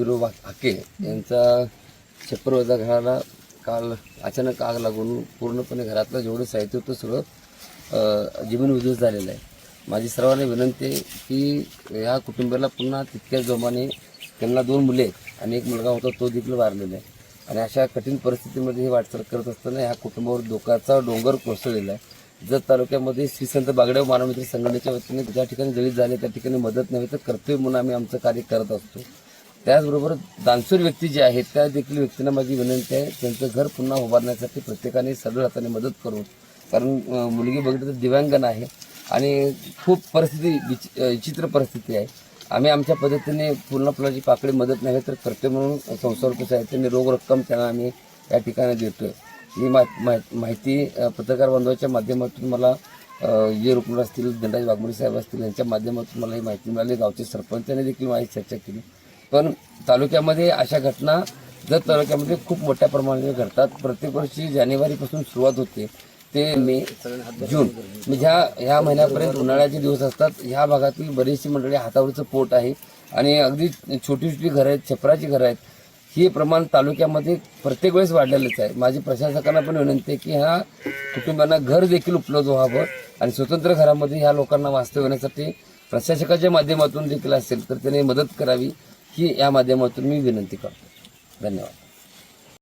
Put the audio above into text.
बिरो हाके यांचा छप्परवजा घराला काल अचानक आग लागून पूर्णपणे घरातलं जेवढं साहित्य होतं सगळं जीवन जमीन झालेलं आहे. माझी सर्वांना विनंती आहे की या कुटुंबाला पुन्हा तितक्याच जोमाने त्यांना दोन मुले आहेत आणि एक मुलगा होता तो देखील वारलेला आहे. आणि अशा कठीण परिस्थितीमध्ये ही वाटचाल करत असताना ह्या कुटुंबावर धोकाचा डोंगर कोसळलेला आहे. जत तालुक्यामध्ये श्री संत बागडेव मानवमित्र संघटनेच्या वतीने ज्या ठिकाणी जळीत झाले त्या ठिकाणी मदत नव्हे तर कर्तव्य म्हणून आम्ही आमचं कार्य करत असतो. त्याचबरोबर दानशूर व्यक्ती जे आहेत त्या देखील व्यक्तींना माझी विनंती आहे त्यांचं घर पुन्हा उभारण्यासाठी प्रत्येकाने सदळ हाताने मदत करू कारण मुलगी बघितलं तर दिव्यांगन आहे आणि खूप परिस्थिती विचित्र परिस्थिती आहे. आम्ही आमच्या पद्धतीने पूर्ण फुलाची पाकळी मदत नाही तर कर्तव्य म्हणून संसार साहित्याने रोख रक्कम त्यांना आम्ही या ठिकाणी देतोय. ही मा- मा- माहिती पत्रकार बांधवाच्या माध्यमातून मला जे रुग्ण असतील धनराज वाघमोडी साहेब असतील यांच्या माध्यमातून मला ही माहिती मिळाली. गावचे सरपंचाने देखील माझी चर्चा केली. पण तालुक्यामध्ये अशा घटना जर तालुक्यामध्ये खूप मोठ्या प्रमाणात घडतात. प्रत्येक वर्षी जानेवारीपासून सुरुवात होते. ते मे जून. म्हणजे ह्या ह्या महिन्यापर्यंत उन्हाळ्याचे दिवस असतात. ह्या भागातील बरीचशी मंडळी हातावरचं पोट आहे. आणि अगदी छोटी छोटी घरं आहेत छपराची घरं आहेत. हे प्रमाण तालुक्यामध्ये प्रत्येक वेळेस वाढलेलंच आहे. माझी प्रशासकांना पण विनंती आहे की ह्या कुटुंबांना घर देखील उपलब्ध व्हावं आणि स्वतंत्र घरामध्ये ह्या लोकांना वास्तव येण्यासाठी प्रशासकाच्या माध्यमातून देखील असेल तर त्याने मदत करावी. ही या माध्यमातून मी विनंती करतो. धन्यवाद.